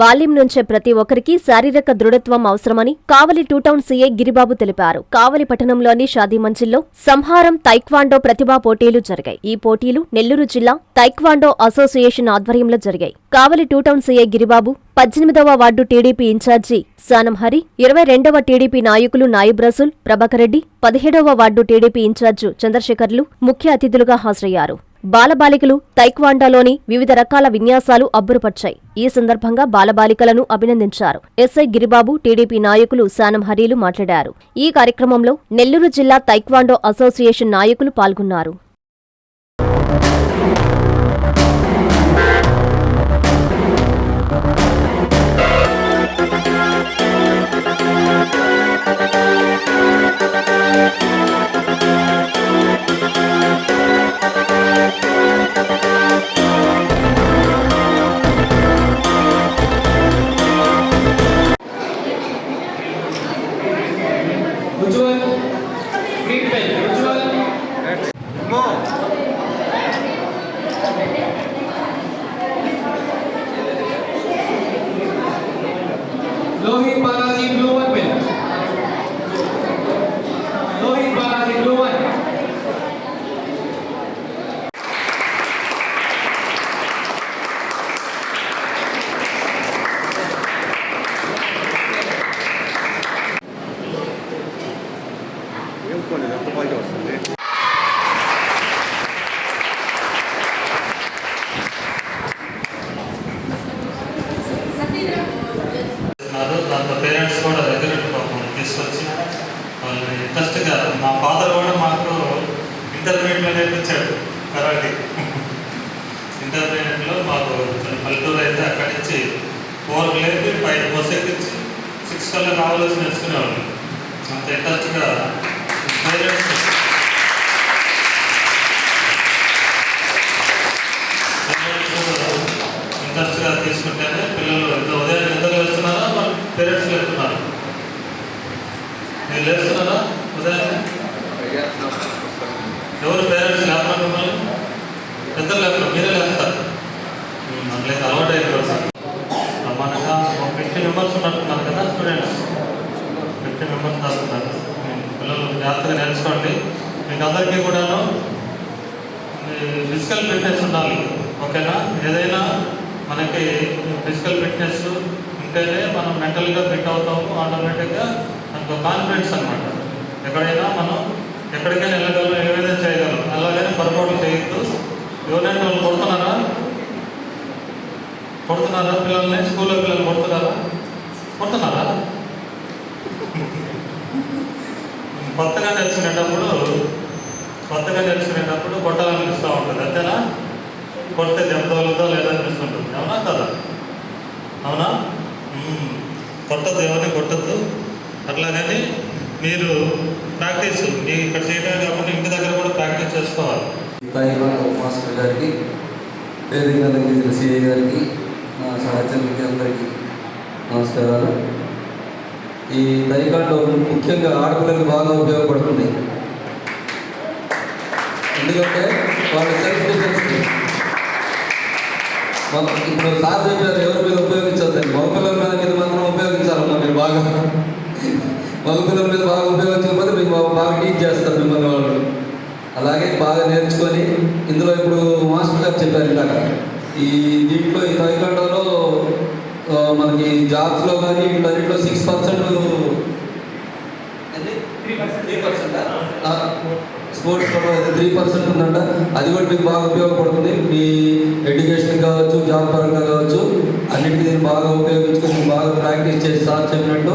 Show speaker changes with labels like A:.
A: బాల్యం నుంచే ప్రతి ఒక్కరికి శారీరక దృఢత్వం అవసరమని కావలి టూ టౌన్ గిరిబాబు తెలిపారు. కావలి పట్టణంలోని షాదీమంజిల్లో సంహారం తైక్వాండో ప్రతిభా పోటీలు జరిగాయి. ఈ పోటీలు నెల్లూరు జిల్లా తైక్వాండో అసోసియేషన్ ఆధ్వర్యంలో జరిగాయి. కావలి టూ టౌన్ గిరిబాబు పద్దెనిమిదవ ward TDP incharge Sanam Hari ఇరవై రెండవ టీడీపీ నాయకులు నాయబ్ రసూల్ ప్రభాకర్ రెడ్డి పదిహేడవ వార్డు టీడీపీ ఇన్ఛార్జు చంద్రశేఖర్లు ముఖ్య అతిథులుగా హాజరయ్యారు. బాలబాలికలు తైక్వాండాలోని వివిధ రకాల విన్యాసాలు అబ్బురపర్చాయి. ఈ సందర్భంగా బాలబాలికలను అభినందించారు. ఎస్ఐ గిరిబాబు టీడీపీ నాయకులు శానం హరీలు మాట్లాడారు. ఈ కార్యక్రమంలో నెల్లూరు జిల్లా తైక్వాండో అసోసియేషన్ నాయకులు పాల్గొన్నారు.
B: ఇంట్రెస్ట్గా మా ఫాదర్ కూడా మాకు ఇంటర్మీడియట్లోనే వచ్చాడు కరాటే. ఇంటర్మీడియట్లో మాకు పల్లెటూరు అయితే అక్కడి నుంచి ఫోర్ లేపి ఫైవ్ బస్ ఎక్కించి సిక్స్ కల్లా కావాల్సి నేర్చుకునేవాళ్ళు అంత ఇంట్రెస్ట్గా పేరెంట్స్ ఇంట్రెస్ట్గా తీసుకుంటేనే పిల్లలు ఎంత ఉదయం నిద్ర లేస్తున్నారా వాళ్ళు పేరెంట్స్ లేస్తున్నారు మీరు లేస్తున్నారా? ఎవరు పేరెంట్స్ లేపడం మిమ్మల్ని పెద్దలు లేపడం మీరే లేపుతారు అట్లయితే అలవాటు అయిపోతుంది మనగా ఫిఫ్టీ మెంబర్స్ ఉన్నట్టున్నారు కదా స్టూడెంట్స్? ఫిఫ్టీ మెంబర్స్ దాటున్నారు పిల్లలు జాగ్రత్తగా నేర్చుకోండి. మీకు అందరికీ కూడాను ఫిజికల్ ఫిట్నెస్ ఉండాలి ఓకేనా? ఏదైనా మనకి ఫిజికల్ ఫిట్నెస్ ఉంటేనే మనం మెంటల్గా ఫిట్ అవుతాము ఆటోమేటిక్గా మనకు కాన్ఫిడెన్స్ అనమాట ఎక్కడైనా మనం ఎక్కడికైనా వెళ్ళగలం ఏదైనా చేయగలం. అలాగని పొరపాటు చేయొద్దు. ఎవరైనా వాళ్ళు కొడుతున్నారా? కొడుతున్నారా పిల్లల్ని? స్కూల్లో పిల్లలు కొడుతున్నారా? కొడుతున్నారా? కొత్తగా నేర్చుకునేటప్పుడు కొత్తగా నేర్చుకునేటప్పుడు కొట్టాలనిపిస్తూ ఉంటుంది. అంతేనా? కొడితే దెబ్బ లేదా అనిపిస్తుంటుంది. అవునా కదా? అవునా? కొట్టద్దు ఎవరిని కొట్టద్దు. అట్లాగని మీరు ప్రాక్టీస్. నేను ఇక్కడ చేయడమే కాకుండా ఇంటి దగ్గర కూడా ప్రాక్టీస్ చేసుకోవాలి.
C: తాయివాన్ మాస్టర్ గారికి వేదిక సిఐ గారికి నా సహచరులకి అందరికీ నమస్కారాలు. ఈ తైకాండో ముఖ్యంగా ఆడపిల్లలకు బాగా ఉపయోగపడుతుంది. ఎందుకంటే వాళ్ళ సెల్ఫ్ డిఫెన్స్ ఇప్పుడు సార్ చెప్పారు ఎవరి మీద ఉపయోగించాలి మగపిల్లల మీద మీద మాత్రం ఉపయోగించాలన్నా మీరు బాగా. మగపిల్లల మీద బాగా ఉపయోగించాలి బాగా టీచ్ చేస్తారు మిమ్మల్ని వాళ్ళు. అలాగే బాగా నేర్చుకొని ఇందులో ఇప్పుడు మాస్టర్ గారు చెప్పారు ఇందాక. ఈ దీంట్లో ఈ తైకండోలో మనకి జాబ్స్లో కానీ వీటన్నిటిలో సిక్స్ పర్సెంట్ స్పోర్ట్స్లో అయితే త్రీ పర్సెంట్ ఉందంట. అది కూడా మీకు బాగా ఉపయోగపడుతుంది. మీ ఎడ్యుకేషన్ కావచ్చు జాబ్ పరంగా కావచ్చు అన్నిటికీ దీన్ని బాగా ఉపయోగించుకొని బాగా ప్రాక్టీస్ చేసి సార్ చెప్పినట్టు